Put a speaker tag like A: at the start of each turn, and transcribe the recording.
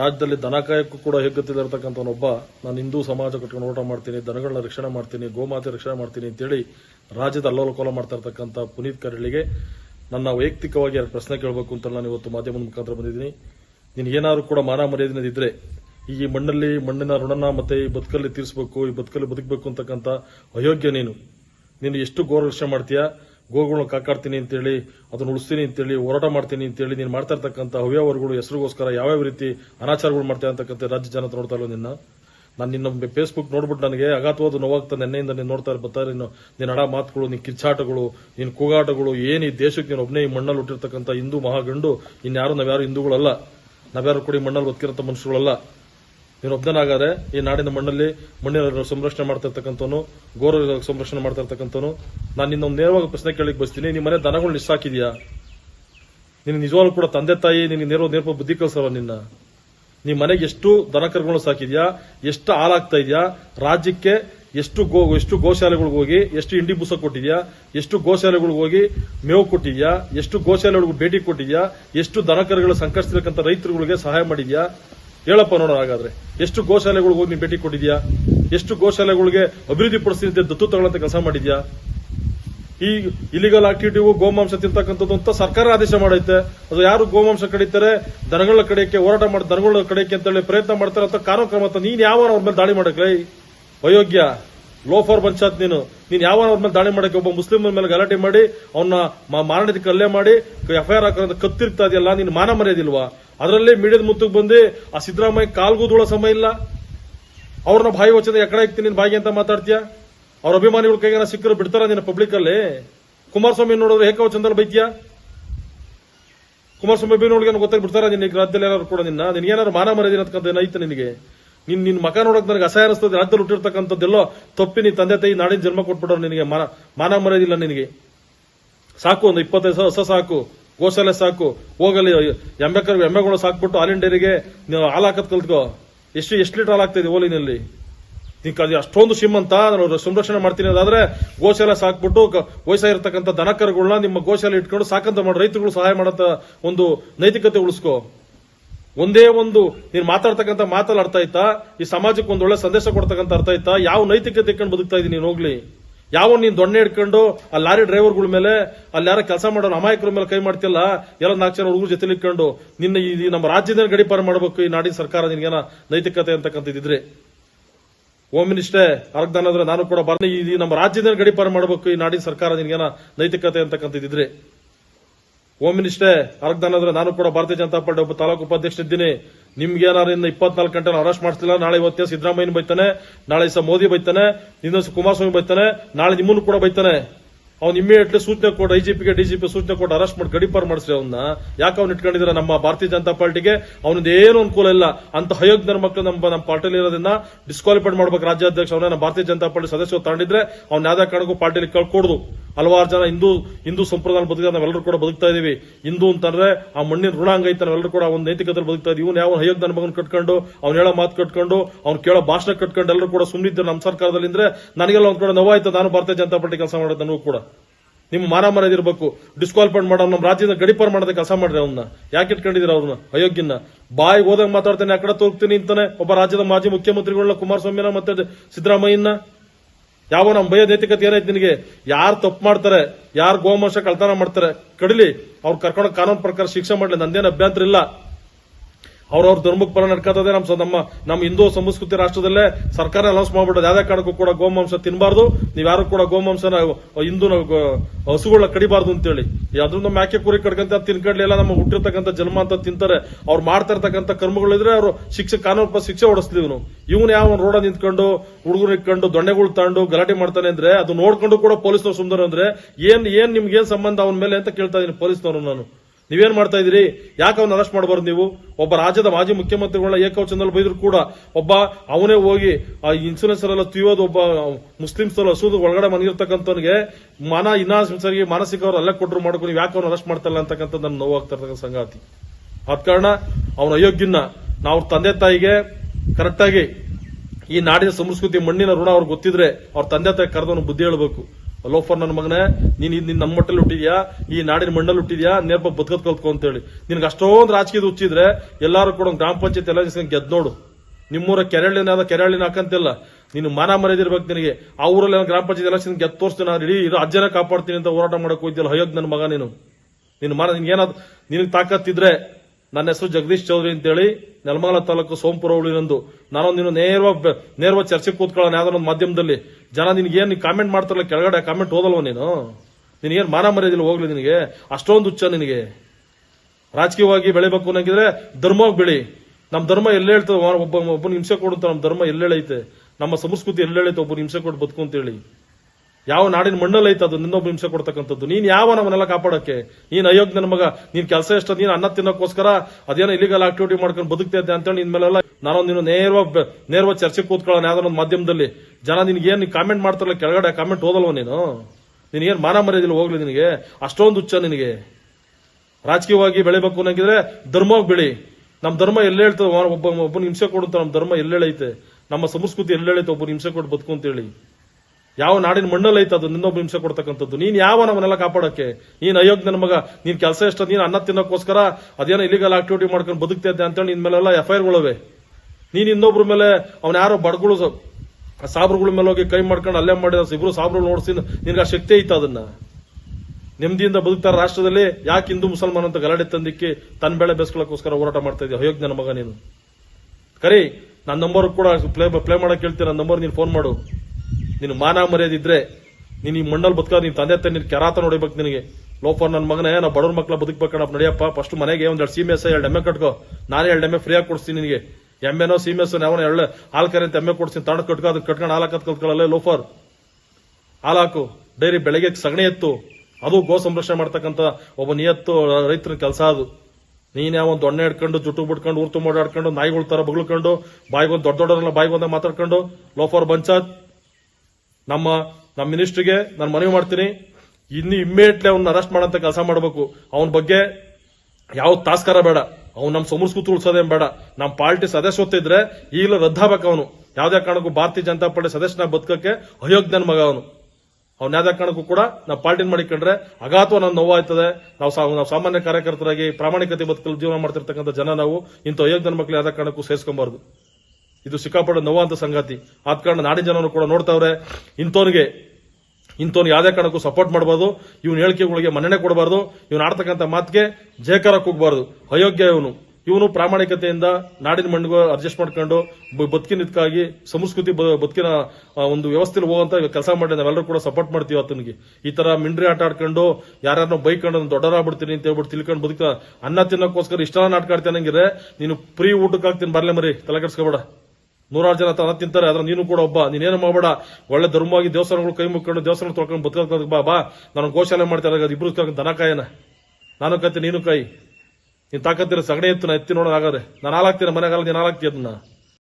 A: ರಾಜ್ಯದಲ್ಲಿ ದನ ಕಾಯಕ್ಕೂ ಕೂಡ ಒಬ್ಬ. ನಾನು ಹಿಂದೂ ಸಮಾಜ ಕಟ್ಕೊಂಡು ಓಟ ಮಾಡ್ತೀನಿ, ದನಗಳನ್ನ ರಕ್ಷಣೆ ಮಾಡ್ತೀನಿ, ಗೋಮಾತೆ ರಕ್ಷಣೆ ಮಾಡ್ತೀನಿ ಅಂತೇಳಿ ರಾಜ್ಯದ ಅಲ್ಲೋಲಕೋಲ ಮಾಡ್ತಾ ಇರ್ತಕ್ಕಂಥ ಪುನೀತ್ ಕರಳಿಗೆ ನನ್ನ ವೈಯಕ್ತಿಕವಾಗಿ ಎರಡು ಪ್ರಶ್ನೆ ಕೇಳಬೇಕು ಅಂತ ನಾನು ಇವತ್ತು ಮಾಧ್ಯಮದ ಮುಖಾಂತರ ಬಂದಿದ್ದೀನಿ. ನೀನು ಏನಾದ್ರು ಕೂಡ ಮಾನ ಮರ್ಯಾದೆ ಇದ್ರೆ ಈ ಮಣ್ಣಲ್ಲಿ ಮಣ್ಣಿನ ಋಣನ ಮತ್ತೆ ಈ ಬದುಕಲ್ಲಿ ತೀರಿಸಬೇಕು, ಈ ಬದುಕಲ್ಲಿ ಬದುಕಬೇಕು ಅಂತಕ್ಕಂಥ ಅಯೋಗ್ಯ ನೀನು. ನೀನು ಎಷ್ಟು ಗೌರವ ರಕ್ಷಣೆ ಮಾಡ್ತೀಯಾ? ಗೋಗಳನ್ನ ಕಾಕಾಡ್ತೀನಿ ಅಂತೇಳಿ, ಅದನ್ನ ಉಳಿಸ್ತೀನಿ ಅಂತೇಳಿ, ಹೋರಾಟ ಮಾಡ್ತೀನಿ ಅಂತೇಳಿ ನೀನು ಮಾಡ್ತಾ ಇರ್ತಕ್ಕಂಥ ಹವ್ಯವರ್ಗಳು, ಹೆಸರಿಗೋಸ್ಕರ ಯಾವ್ಯಾವ ರೀತಿ ಅನಾಚಾರಗಳು ಮಾಡ್ತಾ ಅಂತಕ್ಕಂಥ ರಾಜ್ಯ ಜನ ನೋಡ್ತಾ ಇಲ್ಲ ನಿನ್ನ? ನಾನು ನಿನ್ನ ಫೇಸ್ಬುಕ್ ನೋಡ್ಬಿಟ್ಟು ನನಗೆ ಅಗಾತವಾದ ನೋವಾಗ್ತಾ ನೆನ್ನೆಯಿಂದ ನೀನು ನೋಡ್ತಾ ಬರ್ತಾ ನೀನು, ನಿನ್ನ ಅಡ ಮಾತುಗಳು ನಿನ್ನ ಕಿಚ್ಚಾಟಗಳು ನಿನ್ನ ಕೂಗಾಟಗಳು, ಏನು ಈ ದೇಶಕ್ಕೆ ನೀನು ಒಬ್ಬನೇ ಈ ಮಣ್ಣಲ್ಲಿ ಹುಟ್ಟಿರ್ತಕ್ಕಂಥ ಹಿಂದೂ ಮಹಾಗಂಡು, ಇನ್ಯಾರು ನಾವ್ಯಾರು ಹಿಂದೂಗಳಲ್ಲ, ನಾವ್ಯಾರು ಕೂಡ ಈ ಮಣ್ಣಲ್ಲಿ ಬದುಕಿರಂತ ಮನುಷ್ಯಗಳಲ್ಲ ನೀನು ಒಬ್ಬನಾಗಾರೆ ಈ ನಾಡಿನ ಮಣ್ಣಲ್ಲಿ ಮಣ್ಣಿನ ಸಂರಕ್ಷಣೆ ಮಾಡ್ತಾ ಇರ್ತಕ್ಕಂಥವನು ಗೋರ ಸಂರಕ್ಷಣೆ ಮಾಡ್ತಾ ಇರ್ತಕ್ಕಂಥವನು ನಾನು ನಿನ್ನ ಒಂದು ನೇರವಾಗಿ ಪ್ರಶ್ನೆ ಕೇಳಿಕ್ ಬಸ್ತೀನಿ. ನಿಮ್ಮ ಮನೆ ದನಗಳು ಇಷ್ಟ ಹಾಕಿದ್ಯಾ ನಿನ್ನ ನಿಜವಾಗ್ಲೂ ಕೂಡ ತಂದೆ ತಾಯಿ, ನಿನಗೆ ನೇರ ನೇರಪ ಬುದ್ಧಿ ಕಲ್ಸವ ನಿನ್ನ? ನಿಮ್ಮ ಮನೆಗೆ ಎಷ್ಟು ದನ ಕರುಗಳು ಸಾಕಿದ್ಯಾ? ಎಷ್ಟು ಹಾಲಾಗ್ತಾ ಇದೆಯಾ? ರಾಜ್ಯಕ್ಕೆ ಎಷ್ಟು ಗೋ, ಎಷ್ಟು ಗೋಶಾಲೆಗಳಿಗೆ ಹೋಗಿ ಎಷ್ಟು ಇಂಡಿ ಬುಸ ಕೊಟ್ಟಿದ್ಯಾ? ಎಷ್ಟು ಗೋಶಾಲೆಗಳಿಗೆ ಹೋಗಿ ಮೇವು ಕೊಟ್ಟಿದ್ಯಾ? ಎಷ್ಟು ಗೋಶಾಲೆಗಳಿಗೆ ಭೇಟಿ ಕೊಟ್ಟಿದ್ಯಾ? ಎಷ್ಟು ದನ ಕರುಗಳ ಸಂಕಷ್ಟದಕ್ಕಂತ ರೈತರುಗಳಿಗೆ ಸಹಾಯ ಮಾಡಿದ್ಯಾ? ಹೇಳಪ್ಪ ನೋಡೋಣ ಹಾಗಾದ್ರೆ. ಎಷ್ಟು ಗೋಶಾಲೆಗಳಿಗೆ ಹೋಗಿ ನೀವು ಭೇಟಿ ಕೊಟ್ಟಿದ್ಯಾ? ಎಷ್ಟು ಗೋಶಾಲೆಗಳಿಗೆ ಅಭಿವೃದ್ಧಿ ಪಡಿಸಿದ ದತ್ತು ತಗೊಳ್ಳಂತ ಕೆಲಸ ಮಾಡಿದ್ಯಾ? ಈ ಇಲಿಗಲ್ ಆಕ್ಟಿವಿಟಿ ಗೋಮಾಂಸ ತಿಂತಕ್ಕಂಥದ್ದು ಅಂತ ಸರ್ಕಾರ ಆದೇಶ ಮಾಡೈತೆ. ಅದು ಯಾರು ಗೋಮಾಂಸ ಕಡಿತಾರೆ? ದನಗಳ ಕಡೆಯಕ್ಕೆ ಹೋರಾಟ ಮಾಡಿ ದನಗಳ ಕಡೆಯಕ್ಕೆ ಅಂತೇಳಿ ಪ್ರಯತ್ನ ಮಾಡ್ತಾರೆ ಅಂತ ಕಾರ್ಯಕ್ರಮ ಕ್ರಮ ಅಂತ ನೀನ್ ಯಾವ ಅವ್ರ ಮೇಲೆ ದಾಳಿ ಮಾಡಕ್ಕೆ ಅಯೋಗ್ಯ. ಲೋಫರ್ ಪಂಚಾಯತ್ ನೀನು. ನೀನ್ ಯಾವ ಅವ್ರ ಮೇಲೆ ದಾಳಿ ಮಾಡಕ್ಕೆ ಒಬ್ಬ ಮುಸ್ಲಿಮರ ಮೇಲೆ ಗಲಾಟೆ ಮಾಡಿ ಅವನ್ನ ಮಾರಣದಕ್ಕೆ ಹಲ್ಲೆ ಮಾಡಿ ಎಫ್ಐಆರ್ ಹಾಕೋದ್ ಕತ್ತಿರ್ತಾ ಇದೆಯಲ್ಲ, ನೀನ್ ಮಾನ ಮರ್ಯಾದಿಲ್ವಾ ಅದರಲ್ಲೇ ಮೀಡಿಯಾದ ಮುತ್ತಕ್ಕೆ ಬಂದು, ಆ ಸಿದ್ದರಾಮಯ್ಯ ಕಾಲ್ಗೂದುಳ ಸಮಯ ಇಲ್ಲ. ಅವ್ರನ್ನ ಬಾಯಿ ವಚನ ಎಕಡೆ ಇಕ್ತೀನಿ ನಿನ್ನ ಬಾಯಿಗೆ ಅಂತ ಮಾತಾಡ್ತೀಯ? ಅವ್ರ ಅಭಿಮಾನಿಗಳ ಕೈಗೆ ಸಿಕ್ಕರು ಬಿಡ್ತಾರ ನಿನ್ನ ಪಬ್ಲಿಕ್ ಅಲ್ಲಿ? ಕುಮಾರಸ್ವಾಮಿ ನೋಡಿದ್ರೆ ಏಕವಚನದಲ್ಲಿ ಬೈತ್ಯಾ? ಕುಮಾರಸ್ವಾಮಿ ಅಭಿಮಾನಿಗಳಿಗೆ ಗೊತ್ತಾಗಿ ಬಿಡ್ತಾರ ನಿನ್ನ ರಾಜ್ಯದಲ್ಲಿ ಕೂಡ ನಿನ್ನ? ನಿನ್ಗೇನಾದ್ರು ಮಾನ ಮರ್ಯಾದೆ ಅಂತಕ್ಕಂಥ ಏನೈತೆ ನಿನಗೆ. ನಿನ್ ನಿನ್ ಮಕ ನೋಡಕ್ ನನಗೆ ಅಸಹಾಯ ಅನಿಸ್ತದೆ, ರಾಜ್ಯದಲ್ಲಿ ಹುಟ್ಟಿರ್ತಕ್ಕಂಥದ್ದೆಲ್ಲೋ ತಪ್ಪಿ ನೀ ತಂದೆ ತಾಯಿ ನಾಡಿನ ಜನ್ಮ ಕೊಟ್ಬಿಡೋರು ನಿನಗೆ. ಮಾನ ಮಾನ ಮರ್ಯಾದಿಲ್ಲ ನಿನಗೆ. ಸಾಕು, ಒಂದು ಇಪ್ಪತ್ತೈದು ಸಾವಿರ ಹೊಸ ಸಾಕು. ಗೋಶಾಲೆ ಸಾಕು, ಹೋಗಲಿ, ಎಂಬೆಕರ್ ಎಮ್ಮೆಗಳು ಸಾಕ್ಬಿಟ್ಟು ಹಾಲಿನ ಡೈರಿಗೆ ನೀವು ಹಾಲು ಹಾಕದ್ ಕಲ್ತ್ಕೋ. ಎಷ್ಟು ಎಷ್ಟು ಲೀಟರ್ ಹಾಲು ಆಗ್ತಿದೆ ಓಲಿನಲ್ಲಿ ನೀವು ಅಷ್ಟೊಂದು ಶ್ರೀಮಂತ ನಾನು ಸಂರಕ್ಷಣೆ ಮಾಡ್ತೀನಿ ಅದಾದ್ರೆ ಗೋಶಾಲೆ ಸಾಕ್ಬಿಟ್ಟು ವಯಸ್ಸಾಗಿರ್ತಕ್ಕಂಥ ದನ ಕರುಗಳನ್ನ ನಿಮ್ಮ ಗೋಶಾಲೆ ಇಟ್ಕೊಂಡು ಸಾಕಂತ ಮಾಡಿ. ರೈತರುಗಳು ಸಹಾಯ ಮಾಡಂತ ಒಂದು ನೈತಿಕತೆ ಉಳಿಸ್ಕೋ. ಒಂದೇ ಒಂದು ನೀನು ಮಾತಾಡ್ತಕ್ಕಂಥ ಮಾತಲ್ಲಿ ಅರ್ಥ ಆಯ್ತಾ? ಈ ಸಮಾಜಕ್ಕೆ ಒಂದು ಒಳ್ಳೆ ಸಂದೇಶ ಕೊಡ್ತಕ್ಕಂಥ ಅರ್ಥ ಆಯ್ತಾ? ಯಾವ ನೈತಿಕತೆ ಇಟ್ಕೊಂಡು ಬದುಕ್ತಾ ಇದ್ದೀನಿ ನೀನು? ಹೋಗ್ಲಿ. ಯಾವ ನೀನು ದೊಣ್ಣೆ ಇಟ್ಕೊಂಡು ಆ ಲಾರಿ ಡ್ರೈವರ್ಗಳ ಮೇಲೆ, ಅಲ್ಲಿ ಯಾರ ಕೆಲಸ ಮಾಡೋರು ಅಮಾಯಕರ ಮೇಲೆ ಕೈ ಮಾಡ್ತಿಲ್ಲ, ಎಲ್ಲ ನಾಲ್ಕು ಜನ ಹುಡುಗರು ಜೊತೆ ಇಟ್ಕೊಂಡು ನಿನ್ನ ಈ ನಮ್ಮ ರಾಜ್ಯದ ಗಡಿಪಾರ ಮಾಡಬೇಕು, ಈ ನಾಡಿನ ಸರ್ಕಾರ ನಿನಗೇನ ನೈತಿಕತೆ ಅಂತಕ್ಕಂಥದ್ದಿದ್ರೆ ಹೋಮ್ ಮಿನಿಸ್ಟರ್ ಅರ್ಗದಾನ ಅಂದ್ರೆ ನಾನು ಕೂಡ ಬರ್ನಿ ಈ ನಮ್ಮ ರಾಜ್ಯದ ಗಡಿಪಾರ ಮಾಡಬೇಕು, ಈ ನಾಡಿನ ಸರ್ಕಾರ ನಿನಗೇನ ನೈತಿಕತೆ ಅಂತಕ್ಕಂಥದ್ದಿದ್ರೆ ಹೋಮ್ ಮಿನಿಸ್ಟರ್ ಅರ್ಗದಾನ ಅಂದ್ರೆ ನಾನು ಕೂಡ ಭಾರತೀಯ ಜನತಾ ಪಾರ್ಟಿ ಒಬ್ಬ ತಾಲೂಕು ಉಪಾಧ್ಯಕ್ಷ ಇದ್ದೀನಿ. ನಿಮ್ಗೆ ಏನಾರು ಇನ್ನು ಇಪ್ಪತ್ನಾಲ್ಕು ಗಂಟೆ ಅರೆಸ್ಟ್ ಮಾಡಿಸ್ತಿಲ್ಲ ನಾಳೆ ಇವತ್ತೇ ಸಿದ್ದರಾಮಯ್ಯನ ಬೈತಾನೆ, ನಾಳೆ ಸಹ ಮೋದಿ ಬೈತಾನೆ, ಇನ್ನೊಂದು ಕುಮಾರಸ್ವಾಮಿ ಬೈತಾನೆ, ನಾಳೆ ನಿಮ್ಮನ್ನು ಕೂಡ ಬೈತಾನೆ. ಅವ್ನು ಇಮಿಡಿಯೇಟ್ಲಿ ಸೂಚನೆ ಕೊಟ್ಟು ಐಜಿಪಿಗೆ ಡಿಜಿಪಿ ಸೂಚನೆ ಕೊಟ್ಟು ಅರೆಸ್ಟ್ ಮಾಡಿ ಗಡಿಪಾರ್ ಮಾಡಿಸ್ರಿ ಅವನ್ನ ಯಾಕೆ ಅವ್ನು ಇಟ್ಕೊಂಡಿದ್ರೆ ನಮ್ಮ ಭಾರತೀಯ ಜನತಾ ಪಾರ್ಟಿಗೆ? ಅವನಿಂದ ಏನು ಅನುಕೂಲ ಇಲ್ಲ. ಅಂತ ಹಯೋಗ್ಯರ ಮಕ್ಕಳು ನಮ್ಮ ನಮ್ಮ ಪಾರ್ಟಿಲಿ ಇರೋದನ್ನ ಡಿಸ್ಕ್ವಾಲಿಫೈಡ್ ಮಾಡ್ಬೇಕು ರಾಜ್ಯಾಧ್ಯಕ್ಷ ಅವನ. ಭಾರತೀಯ ಜನತಾ ಪಾರ್ಟಿ ಸದಸ್ಯರು ತಗೊಂಡಿದ್ರೆ ಅವ್ನ ಯಾವ್ದೇ ಕಾರಣಕ್ಕೂ ಪಾರ್ಟಿಲಿ ಕಳ್ಕೊಡುದು. ಹಲವಾರು ಜನ ಹಿಂದೂ ಹಿಂದೂ ಸಂಪ್ರದಾಯ ಬದುಕ ನಾವೆಲ್ಲರೂ ಕೂಡ ಬದುಕ್ತಾ ಇದೀವಿ ಹಿಂದೂ ಅಂತಂದ್ರೆ ಆ ಮಣ್ಣಿನ ಋಣಾಂಗ ಐತೆ, ನಾವೆಲ್ಲರೂ ಕೂಡ ಒಂದು ನೈತಿಕತೆ ಬದುಕ್ತಾ ಇದೀವಿ ಇವ್ನು ಯಾವ ಹಯೋಗ್ಯನ ಮಗನ ಕಟ್ಕೊಂಡು, ಅವ್ನು ಹೇಳೋ ಮಾತು ಕಟ್ಕೊಂಡು, ಅವ್ನು ಕೇಳೋ ಭಾಷಣ ಕಟ್ಕೊಂಡು ಎಲ್ಲರೂ ಕೂಡ ಸುಮ್ಮನಿದ್ದರು ನಮ್ಮ ಸರ್ಕಾರದಲ್ಲಿ ಅಂದ್ರೆ ನನಗೆಲ್ಲ ಒಂದ್ ಕಡೆ ನೋವಾಯ್ತು, ನಾನು ಭಾರತೀಯ ಜನತಾ ಪಾರ್ಟಿ ಕೆಲಸ ಮಾಡೋದು ನನಗೂ ಕೂಡ. ನಿಮ್ಮ ಮಾನ ಮರ್ಯಾದೆ ಇರಬೇಕು ಡಿಸ್ಕ್ವಾಲಿಫೈಡ್ ಮಾಡೋ ನಮ್ಮ ರಾಜ್ಯದ ಗಡಿಪಾರ್ ಮಾಡೋದಕ್ಕೆ ಕೆಲಸ ಮಾಡ್ರಿ ಅವನ್ನ ಯಾಕೆ ಇಟ್ಕೊಂಡಿದ್ದೀರ ಅವ್ರನ್ನ? ಅಯೋಗ್ಯನ. ಬಾಯಿ ಹೋದಾಗ ಮಾತಾಡ್ತಾನೆ, ಆ ಕಡೆ ತೋರ್ತೀನಿ ಅಂತಾನೆ ಒಬ್ಬ ರಾಜ್ಯದ ಮಾಜಿ ಮುಖ್ಯಮಂತ್ರಿಗಳನ್ನ ಕುಮಾರಸ್ವಾಮಿನ ಮತ್ತೆ ಸಿದ್ದರಾಮಯ್ಯನ ಯಾವ ನಮ್ಮ ಭಯ ನೈತಿಕತೆ ಏನೈತೆ ನಿನಗೆ? ಯಾರು ತಪ್ಪು ಮಾಡ್ತಾರೆ? ಯಾರು ಗೋಮಾಂಸ ಕಳ್ತನ ಮಾಡ್ತಾರೆ? ಕಡಿಲಿ ಅವ್ರು ಕರ್ಕೊಂಡು ಕಾನೂನು ಪ್ರಕಾರ ಶಿಕ್ಷೆ ಮಾಡ್ಲಿ, ನಂದೇನು ಅಭ್ಯಂತರ ಇಲ್ಲ. ಅವ್ರವ್ರ ಧರ್ಮಕ್ಕೆ ಪರ ನಡ್ಕೋತದೆ ನಮ್ಮ ನಮ್ಮ ನಮ್ಮ ಹಿಂದೂ ಸಂಸ್ಕೃತಿ ರಾಷ್ಟ್ರದಲ್ಲೇ ಸರ್ಕಾರ ಅನೌನ್ಸ್ ಮಾಡ್ಬಿಡೋದು ಯಾವ್ದೇ ಕಾರಣಕ್ಕೂ ಕೂಡ ಗೋಮಾಂಸ ತಿನ್ನಬಾರ್ದು ನೀವ್ಯಾರು ಕೂಡ ಗೋಮಾಂಸನ ಹಿಂದೂ ಹಸುಗಳನ್ನ ಕಡಿಬಾರ್ದು ಅಂತೇಳಿ. ಅದ್ರ ನಮ್ಮ ಯಾಕೆ ಕುರಿ ಕಡ್ಕಂತ ತಿನ್ಕಡ್ಲಿ ಎಲ್ಲ ನಮ್ಮ ಹುಟ್ಟಿರ್ತಕ್ಕಂಥ ಜನ್ಮ ಅಂತ ತಿಂತಾರೆ. ಅವ್ರು ಮಾಡ್ತಾ ಇರ್ತಕ್ಕಂಥ ಕರ್ಮಗಳಿದ್ರೆ ಅವರು ಶಿಕ್ಷೆ ಕಾನೂನು ಶಿಕ್ಷೆ ಹೊಡಿಸ್ಲಿ ಇವನು. ಇವನು ಯಾವ ರೋಡ ನಿಂತ್ಕೊಂಡು ಹುಡುಗರು ಇಟ್ಕೊಂಡು, ದೊಣ್ಣೆಗಳು ತಗೊಂಡು ಗಲಾಟೆ ಮಾಡ್ತಾನೆ ಅಂದ್ರೆ ಅದು ನೋಡ್ಕೊಂಡು ಕೂಡ ಪೊಲೀಸ್ನವ್ರು ಸುಂದರ ಅಂದ್ರೆ ಏನ್ ಏನ್ ನಿಮ್ಗೆ ಏನ್ ಸಂಬಂಧ ಅವನ ಮೇಲೆ ಅಂತ ಕೇಳ್ತಾ ಇದೀನಿ ಪೊಲೀಸ್ನವರು ನಾನು. ನೀವೇನ್ ಮಾಡ್ತಾ ಇದ್ದೀರಿ? ಯಾಕೆ ಅವ್ನ ಅರೆಸ್ಟ್ ಮಾಡಬಾರ್ದು ನೀವು? ಒಬ್ಬ ರಾಜ್ಯದ ಮಾಜಿ ಮುಖ್ಯಮಂತ್ರಿಗಳನ್ನ ಏಕವಚನದಲ್ಲಿ ಬೈದ್ರು ಕೂಡ ಒಬ್ಬ ಅವನೇ ಹೋಗಿ, ಆ ಇನ್ಸೂರೆನ್ಸ್ ಎಲ್ಲ ತುಯ್ಯೋದು ಒಬ್ಬ ಮುಸ್ಲಿಮ್ಸ್ ಹಸೂದು ಒಳಗಡೆ ಮನೆಗಿರ್ತಕ್ಕಂಥವ್ನಿಗೆ ಮನ ಇನ್ನಾಸರಿಗೆ ಮಾನಸಿಕವ್ರು ಅಲ್ಲೇ ಕೊಟ್ಟರು ಮಾಡ್ಕೊಂಡು ನೀವು ಯಾಕೆ ಅವ್ನ ಅರೆಸ್ಟ್ ಮಾಡ್ತಲ್ಲ ಅಂತಕ್ಕಂಥ ನನ್ನ ನೋವಾಗ್ತಾ ಸಂಗಾತಿ. ಆದ ಕಾರಣ ಅವನ ಅಯೋಗ್ಯನ ನಾವು ತಂದೆ ತಾಯಿಗೆ ಕರೆಕ್ಟಾಗಿ ಈ ನಾಡಿನ ಸಂಸ್ಕೃತಿ ಮಣ್ಣಿನ ಋಣ ಅವ್ರಿಗೆ ಗೊತ್ತಿದ್ರೆ ಅವ್ರ ತಂದೆ ತಾಯಿ ಕರೆದವನು ಬುದ್ಧಿ ಹೇಳಬೇಕು. ಲೋಫರ್ ನನ್ನ ಮಗನೇ, ನೀನ್ ನಿನ್ನ ನಮ್ಮ ಮಟ್ಟಲ್ಲಿ ಹುಟ್ಟಿದ್ಯಾ? ಈ ನಾಡಿನ ಮಣ್ಣಲ್ಲಿ ಹುಟ್ಟಿದ್ಯಾ? ನೇರ್ಪ ಬದುಕದ್ ಕಲ್ತ್ಕೊ ಅಂತೇಳಿ. ನಿನ್ಗೆ ಅಷ್ಟೊಂದು ರಾಜಕೀಯದ ಹುಚ್ಚಿದ್ರೆ ಎಲ್ಲಾರು ಕೂಡ ಗ್ರಾಮ ಪಂಚಾಯತ್ ಎಲ್ಲ ಗೆದ್ದು ಗೆದ್ ನೋಡು. ನಿಮ್ಮೂರ ಕೆರಳಿನ ಕೆರಳಿನ ಹಾಕಂತಿಲ್ಲ. ನೀನು ಮಾನ ಮರ್ಯಾದಿರ್ಬೇಕು ನಿನಗೆ. ಆ ಊರಲ್ಲಿ ಗ್ರಾಮ ಪಂಚಾಯತ್ ಎಲೆಕ್ಷನ್ ಗೆದ್ದು ತೋರಿಸ್ತೀನಿ ನಾನು. ಇಡೀ ಇದು ಅಜ್ಜನ ಕಾಪಾಡ್ತೀನಿ ಅಂತ ಹೋರಾಟ ಮಾಡಕ್ ಹೋಯ್ತಿಲ್ಲ ಹಯೋಗ್ ನನ್ನ ಮಗ ನೀನು. ನಿನ್ನ ಮಾನ ನಿನ್ಗೆ ಏನಾದ್ ನಿನಗೆ ತಾಕತ್ತಿದ್ರೆ ನನ್ನ ಹೆಸರು ಜಗದೀಶ್ ಚೌಧರಿ ಅಂತೇಳಿ ನೆಲಮಂಗಲ ತಾಲೂಕು ಸೋಂಪುರ ಹುಳಿನಂದು ನಾನೊಂದು ನೀನು ನೇರವಾಗಿ ನೇರವಾಗಿ ಚರ್ಚೆಗೆ ಕೂತ್ಕೊಳ್ಳೋಣ ಯಾವ್ದಾರ ಒಂದು ಮಾಧ್ಯಮದಲ್ಲಿ. ಜನ ನಿನಗೇನು ಕಾಮೆಂಟ್ ಮಾಡ್ತಾರಲ್ಲ ಕೆಳಗಡೆ ಕಾಮೆಂಟ್ ಓದಲ್ವ ನೀನು? ನಿನಗೇನು ಮಾನ ಮರ್ಯಾದಿಲ್ಲ ಹೋಗ್ಲಿ ನಿನಗೆ? ಅಷ್ಟೊಂದು ಹುಚ್ಚ ನಿನಗೆ. ರಾಜಕೀಯವಾಗಿ ಬೆಳಿಬೇಕು ಅನ್ನಂಗಿದ್ರೆ ಧರ್ಮವಾಗಿ ಬೆಳಿ. ನಮ್ಮ ಧರ್ಮ ಎಲ್ಲ ಹೇಳ್ತದೆ, ಒಬ್ಬ ಒಬ್ಬನ ಹಿಂಸೆ ಕೊಡುತ್ತ ನಮ್ಮ ಧರ್ಮ ಎಲ್ಲೆಳೈತೆ ನಮ್ಮ ಸಂಸ್ಕೃತಿ ಎಲ್ಲೆಳೈತೆ ಒಬ್ಬನ ಹಿಂಸೆ ಕೊಟ್ಟು ಬದುಕು ಅಂತೇಳಿ. ಯಾವ ನಾಡಿನ ಮಣ್ಣಲ್ಲಿ ಐತೆ ಅದು ನಿನ್ನೊಬ್ಬ ಹಿಂಸೆ ಕೊಡ್ತಕ್ಕಂಥದ್ದು. ನೀನ್ ಯಾವ ನಮ್ಮನ್ನೆಲ್ಲ ಕಾಪಾಡಕ್ಕೆ ನೀನ್ ಅಯೋಗ್ಯ ನನ್ನ ಮಗ, ನೀನ್ ಕೆಲಸ ಎಷ್ಟು, ನೀನ್ ಅನ್ನ ತಿನ್ನೋಕ್ಕೋಸ್ಕರ ಅದೇನೋ ಇಲ್ಲಿಗಲ್ ಆಕ್ಟಿವಿಟಿ ಮಾಡ್ಕೊಂಡು ಬದುಕ್ತಾ ಇದ್ದೆ ಅಂತೇಳಿ ನಿನ್ ಮೇಲೆಲ್ಲ ನಾನು ನೀನು ನೇರವ ನೇರವ ಚರ್ಚೆ ಕೂತ್ಕೊಳ್ಳೋಣ ಯಾವ್ದಾರ ಒಂದು ಮಾಧ್ಯಮದಲ್ಲಿ. ಜನ ನಿನ್ಗೆ ಏನ್ ಕಾಮೆಂಟ್ ಮಾಡ್ತಾರಲ್ಲ ಕೆಳಗಡೆ ಕಾಮೆಂಟ್ ಓದಲ್ವ ನೀನು? ನಿನಗೇನು ಮಾನ ಮರ್ಯಾದಿಲ್ಲ ಹೋಗ್ಲಿ ನಿನಗೆ? ಅಷ್ಟೊಂದು ಹುಚ್ಚ ನಿನಗೆ. ರಾಜಕೀಯವಾಗಿ ಬೆಳಿಬೇಕು ಅನ್ನಂಗಿದ್ರೆ ಧರ್ಮವಾಗಿ ಬೆಳಿ. ನಮ್ಮ ಧರ್ಮ ಎಲ್ಲ ಹೇಳ್ತದೆ ಒಬ್ಬ ಒಬ್ಬನ ಹಿಂಸೆ ಕೊಡುತ್ತ ನಮ್ಮ ಧರ್ಮ ಎಲ್ಲೆಳೈತೆ. ನಮ್ಮ ಸಂಸ್ಕೃತಿ ಎಲ್ಲೆಳೈತೆ? ಒಬ್ಬನ ಹಿಂಸೆ ಕೊಟ್ಟು ಬದುಕು ಅಂತೇಳಿ. ಯಾವ ನಾಡಿನ ಮಣ್ಣಲ್ಲಿ ಐತೆ ಅದು ನಿನ್ನೊಬ್ಬ ಹಿಂಸೆ ಕೊಡ್ತಕ್ಕಂಥದ್ದು. ನೀನ್ ಯಾವ ನಮ್ಮನ್ನೆಲ್ಲ ಕಾಪಾಡಕ್ಕೆ ನೀನ್ ಅಯೋಗ್ಯ ನನ್ನ ಮಗ. ನೀನ್ ಕೆಲಸ ಎಷ್ಟು? ನೀನ್ ಅನ್ನ ತಿನ್ನೋಕ್ಕೋಸ್ಕರ ಅದೇನೋ ಇಲಿಗಲ್ ಆಕ್ಟಿವಿಟಿ ಮಾಡ್ಕೊಂಡು ಬದುಕ್ತಾ ಇದ್ದೆ ಅಂತೇಳಿ ನಿನ್ ಮೇಲೆಲ್ಲ ಎಫ್ ಐ ಆರ್ಗಳವೆ ನೀನ್ ಇನ್ನೊಬ್ರ ಮೇಲೆ ಅವ್ನ ಯಾರೋ ಆ ಸಾಬ್ರುಗಳ ಮೇಲೆ ಹೋಗಿ ಕೈ ಮಾಡ್ಕೊಂಡು ಅಲ್ಲೇ ಮಾಡಿದ ಇಬ್ರು ಸಾಬ್ರು ನೋಡಿಸಿ ನಿನ್ಗೆ ಆ ಶಕ್ತಿ ಐತ ಅದನ್ನ. ನೆಮ್ಮದಿಯಿಂದ ಬದುಕ್ತಾರ ರಾಷ್ಟ್ರದಲ್ಲಿ ಯಾಕೆ ಹಿಂದೂ ಮುಸಲ್ಮಾನ್ ಅಂತ ಗಲಾಟೆ ತಂದಿಕ್ಕಿ ತನ್ನ ಬೆಳೆ ಬೆಸ್ಕೊಳ್ಳೋಕ್ಕೋಸ್ಕರ ಹೋರಾಟ ಮಾಡ್ತಾ ಇದೀಯ ಅಯೋಗ್ಯ ನನ್ನ ಮಗ ನೀನು. ಕರಿ ನನ್ನ ನಂಬರ್ ಕೂಡ ಪ್ಲೇ ಪ್ಲೇ ಮಾಡಕ್ ಹೇಳ್ತೀನಿ ನನ್ನ ನಂಬರ್ ನೀನು ಫೋನ್ ಮಾಡು. ನೀನು ಮಾನ ಮರ್ಯಾದೆ ಇದ್ರೆ ನೀನು ಈ ಮಣ್ಣಲ್ಲಿ ಬದುಕ ನಿನ್ನ ತಂದೆ ತಾಯಿ ನಿನ್ನ ಕೆರಾತ ನೋಡಿಬೇಕು ನಿನಗೆ. ಲೋಫರ್ ನನ್ನ ಮಗನೇ ನಾವು ಬಡವ್ರ ಮಕ್ಳ ಬದುಕ್ಬೇಕಣ್ಣ ನಡೆಯಪ್ಪ ಫಸ್ಟ್ ಮನೆಗೆ ಒಂದ್ ಎರಡು ಸೀಮೆ ಎರಡು ಎಮ್ಮೆ ಕಟ್ಕೋ. ನಾನೇ ಎರಡು ಎಮ್ಮೆ ಫ್ರೀಯಾಗಿ ಕೊಡ್ತೀನಿ ನಿನಗೆ. ಎಮ್ಮೆನೋ ಸೀಮೆಸೋ ಯಾವನ ಎರಡು ಹಾಲು ಕರೆ ಅಂತ ಎಮ್ಮೆ ಕೊಡ್ತೀನಿ ತಣ್ಣ ಕಟ್ಕೋ ಅದನ್ನ ಕಟ್ಕೊಂಡು ಹಾಲು ಹಾಕತ್ ಕಲ್ತ್ಕೊಳ್ಳಲ್ಲ ಲೋಫರ್. ಹಾಲು ಹಾಕು. ಡೈರಿ ಬೆಳಗ್ಗೆ ಸಗಣಿ ಎತ್ತು. ಅದು ಗೋ ಸಂರಕ್ಷಣೆ ಮಾಡ್ತಕ್ಕಂಥ ಒಬ್ಬ ನಿಯತ್ತು ರೈತರ ಕೆಲಸ ಅದು. ನೀನೇ ಒಂದು ದೊಣ್ಣೆ ಹಿಡ್ಕೊಂಡು, ಜುಟ್ಟು ಬಿಟ್ಕೊಂಡು ಊರ್ತು ತುಂಬ ಓಡಾಡ್ಕೊಂಡು ನಾಯಿಗಳ ತರ ಬಗ್ಳ್ಕೊಂಡು ಬಾಯಿಗೊಂದು ದೊಡ್ಡ ದೊಡ್ಡವ್ರನ್ನ ಬಾಯಿಗೊಂದ ಮಾತಾಡ್ಕೊಂಡು, ಲೋಫರ್ ಬಂಚಾದ್ ನಮ್ಮ ನಮ್ಮ ಮಿನಿಸ್ಟ್ರಿಗೆ ನಾನು ಮನವಿ ಮಾಡ್ತೀನಿ. ಇನ್ನು ಇಮ್ಮಿಡಿಯೇಟ್ಲಿ ಅವ್ನ ಅರೆಸ್ಟ್ ಮಾಡೋಂಥ ಕೆಲಸ ಮಾಡಬೇಕು. ಅವನ ಬಗ್ಗೆ ಯಾವ ತಾಸ್ಕರ ಬೇಡ. ಅವ್ನು ನಮ್ಮ ಸಂಸ್ಕೃತಿ ಉಳಿಸೋದೇನ್ ಬೇಡ. ನಮ್ಮ ಪಾರ್ಟಿ ಸದಸ್ಯತ್ವ ಇದ್ರೆ ಈಗಲೂ ರದ್ದಾಗಬೇಕು ಅವನು. ಯಾವುದೇ ಕಾರಣಕ್ಕೂ ಭಾರತೀಯ ಜನತಾ ಪಾರ್ಟಿ ಸದಸ್ಯನ ಬದುಕಕ್ಕೆ ಅಯೋಗ್ಯನ ಮಗ ಅವನು. ಅವ್ನ ಯಾವ್ದೇ ಕಾರಣಕ್ಕೂ ಕೂಡ ನಾವು ಪಾರ್ಟಿನ ಮಾಡಿಕೊಂಡ್ರೆ ಅಗಾತ್ವ ನನ್ನ ನೋವಾಯ್ತದೆ. ನಾವು ನಾವು ಸಾಮಾನ್ಯ ಕಾರ್ಯಕರ್ತರಾಗಿ ಪ್ರಾಮಾಣಿಕತೆ ಬದುಕಲು ಜೀವನ ಮಾಡ್ತಿರ್ತಕ್ಕಂಥ ಜನ ನಾವು ಇಂಥ ಅಯೋಗ್ಯನ ಮಕ್ಕಳು ಯಾವ್ದೇ ಕಾರಣಕ್ಕೂ ಸೇರಿಸ್ಕೊಬಾರ್ದು. ಇದು ಸಿಕ್ಕಾಪಟ್ಟೆ ನೋವಂತ ಸಂಗತಿ. ಆದ ಕಾರಣ ನಾಡಿನ ಜನರು ಕೂಡ ನೋಡ್ತಾವ್ರೆ, ಇಂಥವನಿಗೆ, ಇಂಥವ್ನು ಯಾವುದೇ ಕಾರಣಕ್ಕೂ ಸಪೋರ್ಟ್ ಮಾಡಬಾರ್ದು, ಇವನ್ ಹೇಳಿಕೆಗಳಿಗೆ ಮನ್ನಣೆ ಕೊಡಬಾರ್ದು, ಇವನು ಆಡ್ತಕ್ಕಂಥ ಮಾತಿಗೆ ಜಯಕಾರ ಕೂಗಬಾರ್ದು ಅಯೋಗ್ಯ ಇವನು. ಇವನು ಪ್ರಾಮಾಣಿಕತೆಯಿಂದ ನಾಡಿನ ಮಣ್ಣಿಗೂ ಅಡ್ಜಸ್ಟ್ ಮಾಡ್ಕೊಂಡು ಬದುಕಿನ ಇದಕ್ಕಾಗಿ ಸಂಸ್ಕೃತಿ ಬದುಕಿನ ಒಂದು ವ್ಯವಸ್ಥೆಯಲ್ಲಿ ಹೋಗುವಂತ ಕೆಲಸ ಮಾಡಿ ನಾವೆಲ್ಲರೂ ಕೂಡ ಸಪೋರ್ಟ್ ಮಾಡ್ತೀವಿ ಆತನಿಗೆ. ಈ ತರ ಮಿಂಡ್ರಿ ಆಟ ಆಡ್ಕೊಂಡು ಯಾರನ್ನೋ ಬೈಕೊಂಡು ದೊಡ್ಡರಾಗ್ಬಿಡ್ತೀನಿ ಅಂತ ಹೇಳ್ಬಿಟ್ಟು ತಿಳ್ಕೊಂಡು ಬದುಕ ಅನ್ನ ತಿನ್ನೋಕ್ಕೋಸ್ಕರ ಇಷ್ಟ ನಾಟಕ ಆಡ್ತಾನೆ ಹಂಗಿದ್ರೆ ನೀನು ಪ್ರೀ ಊಟಕ್ಕೆ ಹಾಕ್ತೀನಿ ಬರಲೇ ಮರಿ, ತಲೆ ಕೆಡ್ಸ್ಕೊಬೇಡ. ನೂರಾರು ಜನ ತನ್ನ ತಿಂತಾರೆ, ಆದ್ರೆ ನೀನು ಕೂಡ ಒಬ್ಬ. ನೀನೇನು ಮಾಡಬೇಡ? ಒಳ್ಳೆ ಧರ್ಮವಾಗಿ ದೇವಸ್ಥಾನಗಳು ಕೈ ಮುಕ್ಕೊಂಡು ದೇವಸ್ಥಾನ ತೊಳ್ಕೊಂಡು ಬದುಕೋದ್ ಬಾ ಬಾ. ನಾನು ಗೋಶಾಲೆ ಮಾಡ್ತಾರೆ ಇಬ್ರು ದನ ಕಾಯನ. ನಾನು ಕತ್ತಿ, ನೀನು ಕೈ. ನೀನು ತಾಕತ್ತಿರ ಸಗಣಿ ಎತ್ತು ನಾ ಎತ್ತಿ ನೋಡೋದಾಗಾದ್ರೆ ನಾನು ಹಾಲಾಗ್ತೀನಿ ಮನೆಗಾಲ ನೀನು ಹಾಲಾಗ್ತೀಯ ಅದನ್ನ.